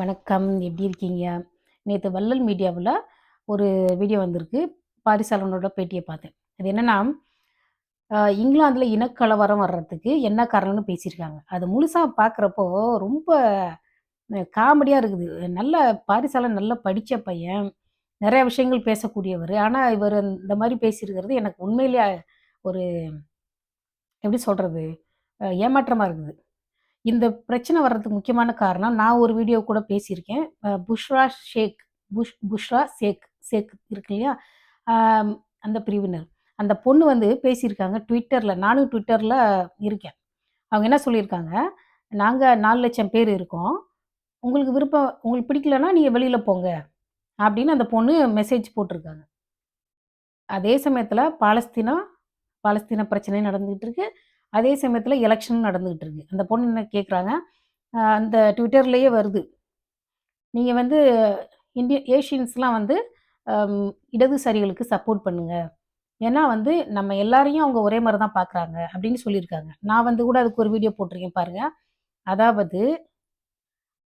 வணக்கம். எப்படி இருக்கீங்க? நேற்று வள்ளல் மீடியாவில் ஒரு வீடியோ வந்திருக்கு. பாரிசாலனோட பேட்டியை பார்த்தேன். அது என்னன்னா, இங்கிலாந்தில் இனக்கலவரம் வர்றதுக்கு என்ன காரணம்னு பேசியிருக்காங்க. அது முழுசாக பார்க்குறப்போ ரொம்ப காமெடியாக இருக்குது. நல்ல பாரிசாலன் நல்லா படித்த பையன். நிறைய விஷயங்கள் பேசக்கூடியவர் ஆனால் இவர் இந்த மாதிரி பேசியிருக்கிறது எனக்கு உண்மையிலேயே ஒரு எப்படி சொல்கிறது ஏமாற்றமாக இருக்குது. இந்த பிரச்சனை வர்றதுக்கு முக்கியமான காரணம், நான் ஒரு வீடியோ கூட பேசியிருக்கேன். புஷ்ரா ஷேக் புஷ் புஷ்ரா ஷேக் ஷேக் இருக்கு இல்லையா? அந்த பிரிவினர். அந்த பொண்ணு வந்து பேசியிருக்காங்க ட்விட்டரில் நானும் ட்விட்டரில் இருக்கேன். அவங்க என்ன சொல்லியிருக்காங்க, நாங்கள் நாலு லட்சம் பேர் இருக்கோம். உங்களுக்கு விருப்பம் உங்களுக்கு பிடிக்கலன்னா நீங்கள் வெளியில் போங்க." அப்படின்னு அந்த பொண்ணு மெசேஜ் போட்டிருக்காங்க. அதே சமயத்தில் பாலஸ்தீனா பாலஸ்தீன பிரச்சனை நடந்துகிட்டு இருக்கு. அதே சமயத்தில் எலெக்ஷன் நடந்துகிட்டு இருக்கு. அந்த பொண்ணு என்ன கேட்குறாங்க, அந்த ட்விட்டர்லேயே வருது. நீங்கள் வந்து இந்திய ஏஷியன்ஸ்லாம் வந்து இடதுசாரிகளுக்கு சப்போர்ட் பண்ணுங்கள் ஏன்னா வந்து நம்ம எல்லாரையும் அவங்க ஒரே மாதிரி தான் பார்க்குறாங்க அப்படின்னு சொல்லியிருக்காங்க. நான் வந்து கூட அதுக்கு ஒரு வீடியோ போட்டிருக்கேன் பாருங்கள் அதாவது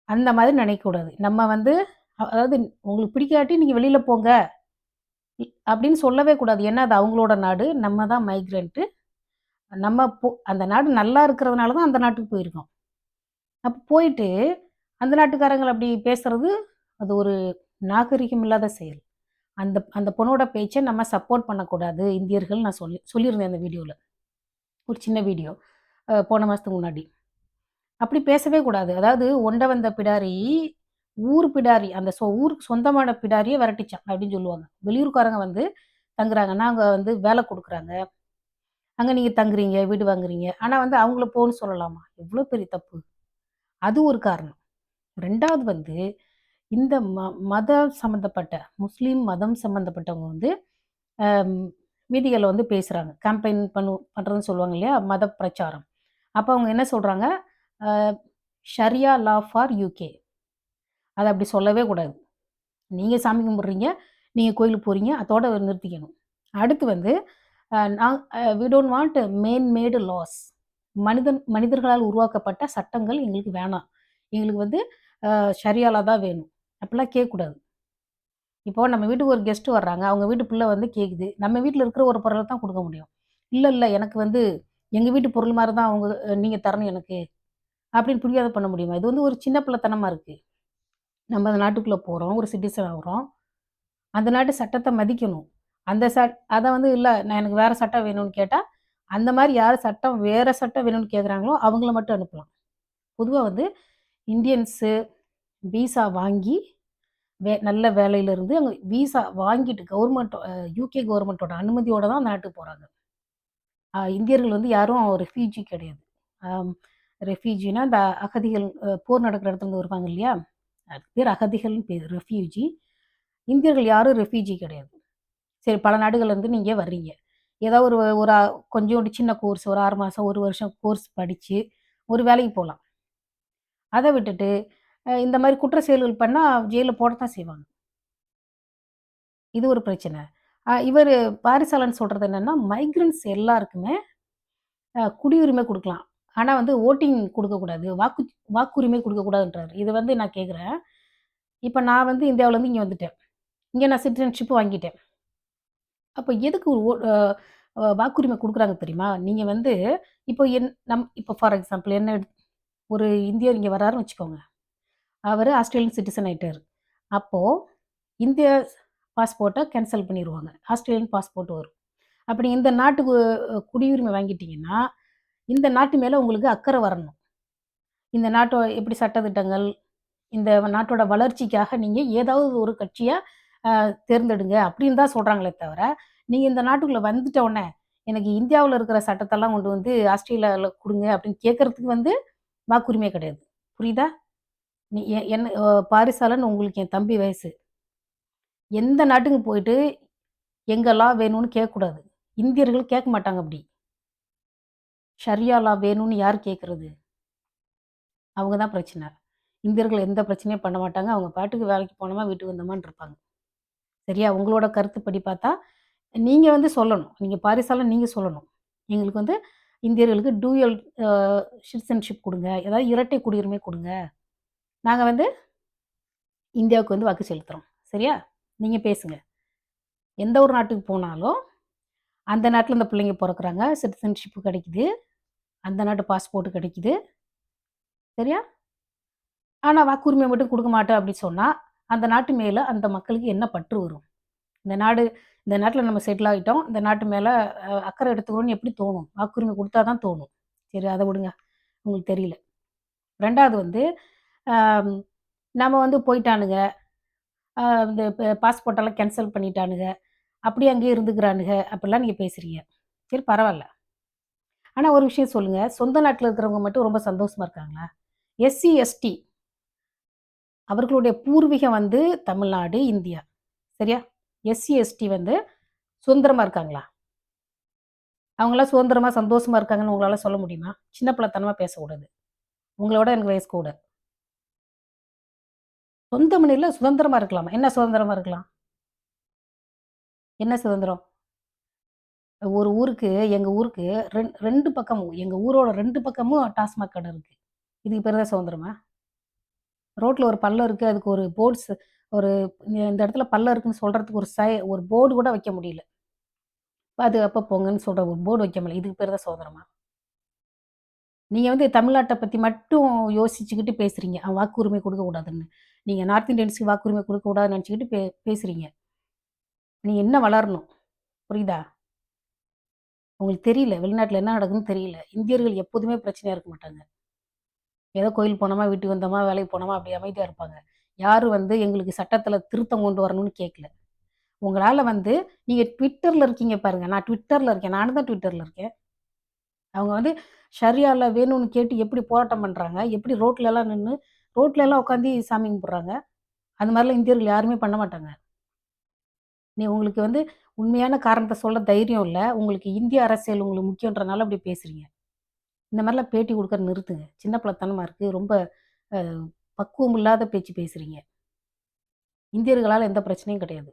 அந்த மாதிரி நினைக்கக்கூடாது. நம்ம வந்து அதாவது உங்களுக்கு பிடிக்காட்டி நீங்கள் வெளியில் போங்க. அப்படின்னு சொல்லவே கூடாது. ஏன்னா அது அவங்களோட நாடு. நம்ம தான் மைக்ரெண்ட்டு நம்ம போ அந்த நாடு நல்லா இருக்கிறதுனால தான் அந்த நாட்டுக்கு போயிருக்கோம். அப்போ போயிட்டு அந்த நாட்டுக்காரங்கள் அப்படி பேசுறது, அது ஒரு நாகரிகம் இல்லாத செயல். அந்த அந்த பொண்ணோட பேச்சை நம்ம சப்போர்ட் பண்ணக்கூடாது இந்தியர்கள் நான் சொல்லி சொல்லியிருந்தேன் அந்த வீடியோவில் ஒரு சின்ன வீடியோ. போன மாதத்துக்கு முன்னாடி. அப்படி பேசவே கூடாது. அதாவது "ஒண்ட வந்த பிடாரி, ஊர் பிடாரி அந்த சொ ஊருக்கு சொந்தமான பிடாரியை விரட்டிச்சான்" அப்படின்னு சொல்லுவாங்க. வெளியூர்காரங்க வந்து தங்குறாங்கன்னா, நாங்கள் வந்து வேலை கொடுக்குறாங்க அங்கே நீங்கள் தங்குறீங்க, வீடு வாங்குறீங்க. ஆனால் வந்து அவங்கள போன்னு சொல்லலாமா? எவ்வளோ பெரிய தப்பு. அது ஒரு காரணம். ரெண்டாவது வந்து இந்த ம மத சம்மந்தப்பட்ட முஸ்லீம் மதம் சம்மந்தப்பட்டவங்க வந்து வீதிகளில் வந்து பேசுகிறாங்க கேம்பெயின் பண்ணு பண்ணுறதுன்னு சொல்லுவாங்க இல்லையா? மத பிரச்சாரம். அப்போ அவங்க என்ன சொல்கிறாங்க ஷரியா லா ஃபார் யூகே அதை அப்படி சொல்லவே கூடாது. நீங்கள் சாமி கும்பிட்றீங்க நீங்கள் கோயிலுக்கு போகிறீங்க அதோட நிறுத்திக்கணும். அடுத்து வந்து நான் we don't want man made laws. மனிதன் மனிதர்களால் உருவாக்கப்பட்ட சட்டங்கள் எங்களுக்கு வேணாம். எங்களுக்கு வந்து சரியாலாக தான் வேணும். அப்படிலாம் கேட்கக்கூடாது. இப்போ நம்ம வீட்டுக்கு ஒரு கெஸ்ட் வர்றாங்க. அவங்க வீட்டு பிள்ளை வந்து கேட்குது. நம்ம வீட்டில் இருக்கிற ஒரு பொருளை தான் கொடுக்க முடியும். இல்லை இல்லை எனக்கு வந்து எங்கள் வீட்டு பொருள் மாதிரி தான் அவங்க நீங்கள் தரணும் எனக்கு. அப்படின்னு புரியாத பண்ண முடியுமா? இது வந்து ஒரு சின்ன பிள்ளைத்தனமாக இருக்குது நம்ம அந்த நாட்டுக்குள்ளே போகிறோம் ஒரு சிட்டிசன் ஆகிறோம் அந்த நாட்டு சட்டத்தை மதிக்கணும். அந்த சட் அதை வந்து இல்லை நான் எனக்கு வேறு சட்டம் வேணும்னு கேட்டால் அந்த மாதிரி யார் சட்டம் வேறு சட்டம் வேணும்னு கேட்குறாங்களோ, அவங்கள மட்டும் அனுப்பலாம். பொதுவாக வந்து இந்தியன்ஸு விசா வாங்கி வே நல்ல வேலையிலேருந்து அங்கே வீசா விசா வாங்கிட்டு கவர்மெண்ட் யூகே யுகே கவர்மெண்ட்டோட அனுமதியோடு தான் நாட்டுக்கு போகிறாங்க இந்தியர்கள் வந்து யாரும் ரெஃப்யூஜி கிடையாது. ரெஃப்யூஜினா இந்த அகதிகள் போர் நடக்கிற இடத்துலருந்து வருவாங்க இல்லையா? அதுக்கு பேர் அகதிகள்னு பேர் ரெஃப்யூஜி. இந்தியர்கள் யாரும் ரெஃப்யூஜி கிடையாது. சரி பல நாடுகள்லேருந்து நீங்கள் வர்றீங்க. ஏதோ ஒரு ஒரு அ கொஞ்சோண்டு சின்ன கோர்ஸ் ஒரு ஆறு மாதம் ஒரு வருஷம் கோர்ஸ் படித்து ஒரு வேலைக்கு போகலாம் அதை விட்டுட்டு, இந்த மாதிரி குற்ற செயல்கள் பண்ணால் ஜெயிலில் போடத்தான் செய்வாங்க. இது ஒரு பிரச்சனை. இவர் இவரு பாரிசாலன் சொல்கிறது என்னென்னா மைக்ரன்ஸ் எல்லாருக்குமே குடியுரிமை கொடுக்கலாம் ஆனால் வந்து ஓட்டிங் கொடுக்கக்கூடாது வாக்கு வாக்குரிமை கொடுக்கக்கூடாதுன்றார் இது வந்து நான் கேட்குறேன் இப்போ நான் வந்து இந்தியாவிலேருந்து இங்கே வந்துட்டேன். இங்கே நான் சிட்டிசன்ஷிப் வாங்கிட்டேன். அப்போ எதுக்கு ஒரு ஓ வாக்குரிமை கொடுக்குறாங்க தெரியுமா? நீங்கள் வந்து இப்போ என் நம் இப்போ ஃபார் எக்ஸாம்பிள் என்ன ஒரு இந்தியர் இங்கே வராருன்னு வச்சுக்கோங்க. அவர் ஆஸ்திரேலியன் சிட்டிசன் ஆகிட்டார் அப்போது இந்திய பாஸ்போர்ட்டை கேன்சல் பண்ணிடுவாங்க ஆஸ்திரேலியன் பாஸ்போர்ட் வரும். அப்படி இந்த நாட்டுக்கு குடியுரிமை வாங்கிட்டீங்கன்னா, இந்த நாட்டு மேலே உங்களுக்கு அக்கறை வரணும். இந்த நாட்டோ எப்படி சட்டதிட்டங்கள், இந்த நாட்டோட வளர்ச்சிக்காக நீங்கள் ஏதாவது ஒரு கட்சியாக தேர்ந்தெடுங்க அப்படின்னு தான் சொல்கிறாங்களே தவிர, நீங்கள் இந்த நாட்டுக்குள்ளே வந்துட்ட உடனே, எனக்கு இந்தியாவில் இருக்கிற சட்டத்தெல்லாம் கொண்டு வந்து ஆஸ்திரேலியாவில் கொடுங்க அப்படின்னு கேட்கறதுக்கு வந்து வாக்குரிமை கிடையாது. புரியுதா? நீ என்ன பாரிசாலன்னு பாரிசாலன் உங்களுக்கு என் தம்பி வயசு. எந்த நாட்டுக்கு போயிட்டு எங்கெல்லாம் லா வேணும்னு கேட்கக்கூடாது. இந்தியர்கள் கேட்க மாட்டாங்க அப்படி. ஷரியாலா வேணும்னு யார் கேட்குறது அவங்க தான் பிரச்சனை. இந்தியர்கள் எந்த பிரச்சனையும் பண்ண மாட்டாங்க. அவங்க பாட்டுக்கு வேலைக்கு போனோமா, வீட்டுக்கு வந்தோமான்னு இருப்பாங்க. சரியா? உங்களோட கருத்துப்படி பார்த்தா, நீங்கள் வந்து சொல்லணும். நீங்கள் பாரிசாலன் நீங்கள் சொல்லணும். எங்களுக்கு வந்து இந்தியர்களுக்கு டூயல் சிட்டிசன்ஷிப் கொடுங்க. ஏதாவது இரட்டை குடியுரிமை கொடுங்க. நாங்கள் வந்து இந்தியாவுக்கு வந்து வாக்கு செலுத்துகிறோம் சரியா? நீங்கள் பேசுங்க. எந்த ஒரு நாட்டுக்கு போனாலும் அந்த நாட்டில் இந்த பிள்ளைங்க பிறக்குறாங்க. சிட்டிசன்ஷிப்பு கிடைக்குது. அந்த நாட்டு பாஸ்போர்ட் கிடைக்குது. சரியா? ஆனால் வாக்குரிமை மட்டும் கொடுக்க மாட்டேன் அப்படின்னு சொன்னால் அந்த நாட்டு மேலே அந்த மக்களுக்கு என்ன பற்று வரும்? இந்த நாடு இந்த நாட்டில் நம்ம செட்டில் ஆகிட்டோம் இந்த நாட்டு மேலே அக்கறை எடுத்துக்கணும்னு எப்படி தோணும்? வாக்குரிமை கொடுத்தா தான் தோணும். சரி அதை விடுங்க. உங்களுக்கு தெரியல. ரெண்டாவது வந்து நம்ம வந்து போயிட்டானுங்க. இந்த பாஸ்போர்ட்டெல்லாம் கேன்சல் பண்ணிட்டானுங்க. அப்படி அங்கேயே இருந்துக்கிறானுங்க. அப்படிலாம் நீங்கள் பேசுகிறீங்க சரி பரவாயில்ல. ஆனால் ஒரு விஷயம் சொல்லுங்கள் சொந்த நாட்டில் இருக்கிறவங்க மட்டும் ரொம்ப சந்தோஷமாக இருக்காங்களா? SC ST. அவர்களுடைய பூர்வீகம் வந்து தமிழ்நாடு இந்தியா. சரியா? எஸ்சி எஸ்டி வந்து சுதந்திரமாக இருக்காங்களா? அவங்களாம் சுதந்திரமாக சந்தோஷமாக இருக்காங்கன்னு உங்களால் சொல்ல முடியுமா? சின்ன பிள்ளைத்தனமாக பேசக்கூடாது. உங்களோட எனக்கு வயசு கூட. சொந்த மணியில் சுதந்திரமாக இருக்கலாமா? என்ன சுதந்திரமாக இருக்கலாம்? என்ன சுதந்திரம்? ஒரு ஊருக்கு எங்கள் ஊருக்கு ரெண் ரெண்டு பக்கமும் எங்கள் ஊரோட ரெண்டு பக்கமும் டாஸ்மாக் கடை இருக்குது இதுக்கு பேர் தான் சுதந்திரமா? ரோட்டில் ஒரு பள்ளம் இருக்குது அதுக்கு ஒரு போர்ட்ஸ் ஒரு இந்த இடத்துல பள்ளம் இருக்குன்னு சொல்கிறதுக்கு ஒரு சை ஒரு போர்டு கூட வைக்க முடியல. பாதுகாப்பாக போங்கன்னு சொல்கிற ஒரு போர்டு வைக்க முடியல. இதுக்கு பேர் தான் சுதந்திரமா? நீங்கள் வந்து தமிழ்நாட்டை பற்றி மட்டும் யோசிச்சுக்கிட்டு பேசுகிறீங்க அவன் வாக்குரிமை கொடுக்கக்கூடாதுன்னு நீங்கள் நார்த் இந்தியன்ஸுக்கு வாக்குரிமை கொடுக்கக்கூடாதுன்னு நினச்சிக்கிட்டு பே பேசுகிறீங்க நீங்கள் என்ன வளரணும்? புரியுதா? உங்களுக்கு தெரியல. வெளிநாட்டில் என்ன நடக்குதுன்னு தெரியல. இந்தியர்கள் எப்போதுமே பிரச்சனையாக இருக்க மாட்டாங்க. ஏதோ கோயில் போனோமா வீட்டுக்கு வந்தோமா வேலைக்கு போனோமா அப்படி அமைதியாக இருப்பாங்க. யாரும் வந்து எங்களுக்கு சட்டத்தில் திருத்தம் கொண்டு வரணும்னு கேட்கல உங்களால் வந்து நீங்கள் ட்விட்டரில் இருக்கீங்க பாருங்கள் நான் ட்விட்டரில் இருக்கேன். நானும் தான் ட்விட்டரில் இருக்கேன். அவங்க வந்து ஷரியாவில் வேணும்னு கேட்டு எப்படி போராட்டம் பண்ணுறாங்க எப்படி ரோட்லலாம் நின்று ரோட்லலாம் உட்காந்து சாமி கும்பிட்றாங்க? அது மாதிரிலாம் இந்தியர்கள் யாருமே பண்ண மாட்டாங்க. நீ உங்களுக்கு வந்து உண்மையான காரணத்தை சொல்ல தைரியம் இல்லை. உங்களுக்கு இந்திய அரசியல் உங்களுக்கு முக்கியன்றனால அப்படி பேசுகிறீங்க இந்த மாதிரிலாம் பேட்டி கொடுக்குற நிறுத்துங்க. சின்ன பிள்ளைத்தனமாக இருக்குது ரொம்ப பக்குவம் இல்லாத பேச்சு பேசுகிறீங்க இந்தியர்களால் எந்த பிரச்சனையும் கிடையாது.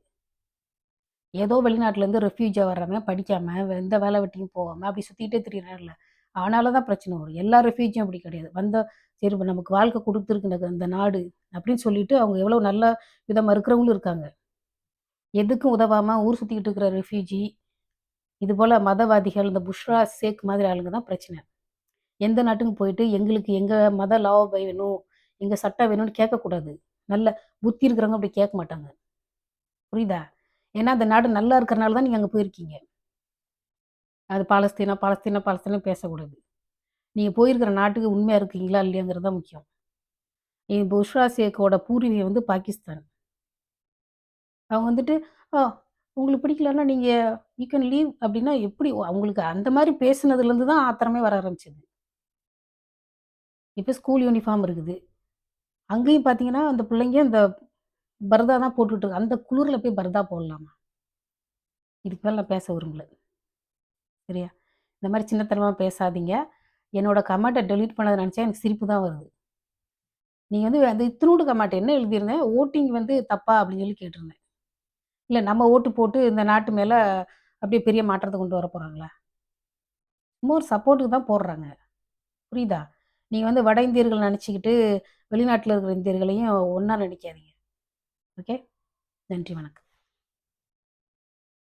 ஏதோ வெளிநாட்டிலேருந்து ரெஃப்யூஜாக வர்றவன் படிக்காமல் எந்த வேலை வெட்டியும் போகாமல் அப்படி சுற்றிக்கிட்டே தெரியறாங்கல்ல ஆனால தான் பிரச்சனை வரும். எல்லா ரெஃப்யூஜியும் அப்படி கிடையாது. வந்த சரி நமக்கு வாழ்க்கை கொடுத்துருக்கு இந்த நாடு அப்படின்னு சொல்லிட்டு அவங்க எவ்வளோ நல்ல விதமாக இருக்கிறவங்களும் இருக்காங்க. எதுக்கும் உதவாமல் ஊர் சுற்றிக்கிட்டு இருக்கிற ரெஃப்யூஜி இது போல் மதவாதிகள் இந்த புஷ்ரா சேக் மாதிரி ஆளுங்க தான் பிரச்சனை. எந்த நாட்டுக்கும் போயிட்டு எங்களுக்கு எங்கள் மத லாவ வேணும் எங்கள் சட்டம் வேணும்னு கேட்கக்கூடாது. நல்ல புத்தி இருக்கிறவங்க அப்படி கேட்க மாட்டாங்க. புரியுதா? ஏன்னா அந்த நாடு நல்லா இருக்கிறனால தான் நீங்கள் அங்கே போயிருக்கீங்க. அது பாலஸ்தீனா பாலஸ்தீனா பாலஸ்தீனா பேசக்கூடாது. நீங்கள் போயிருக்கிற நாட்டுக்கு உண்மையாக இருக்கீங்களா இல்லையாங்கிறது தான் முக்கியம். புஷ்ரா சேக்கோட பூர்வீகம் வந்து பாகிஸ்தான். அவங்க வந்துட்டு ஆ உங்களுக்கு பிடிக்கலன்னா நீங்கள் யூ கேன் லீவ் அப்படின்னா எப்படி? அவங்களுக்கு அந்த மாதிரி பேசுனதுலேருந்து தான் ஆத்திரமே வர ஆரம்பிச்சது. இப்போ ஸ்கூல் யூனிஃபார்ம் இருக்குது. அங்கேயும் பார்த்தீங்கன்னா அந்த பிள்ளைங்க அந்த பரதா தான் போட்டுட்டு அந்த குளிரில் போய் பரதா போடலாமா? இதுக்கு மேலே நான் பேச விரும்பல. சரியா? இந்த மாதிரி சின்னத்தனமாக பேசாதீங்க. என்னோடய கமெண்ட்டை டெலீட் பண்ணதை நினச்சா எனக்கு சிரிப்பு தான் வருது. நீங்கள் வந்து அந்த இத்தினூடு கமெண்ட் என்ன எழுதியிருந்தேன்? ஓட்டிங் வந்து தப்பா அப்படின்னு சொல்லி கேட்டிருந்தேன். இல்லை நம்ம ஓட்டு போட்டு இந்த நாட்டு மேலே அப்படியே பெரிய மாற்றத்தை கொண்டு வர போகிறாங்களா சும்மா ஒரு சப்போர்ட்டுக்கு தான் போடுறாங்க. புரியுதா? நீங்கள் வந்து வட இந்தியர்கள் நினச்சிக்கிட்டு வெளிநாட்டில் இருக்கிற இந்தியர்களையும் ஒன்றா நினைக்காதீங்க. ஓகே? நன்றி வணக்கம்.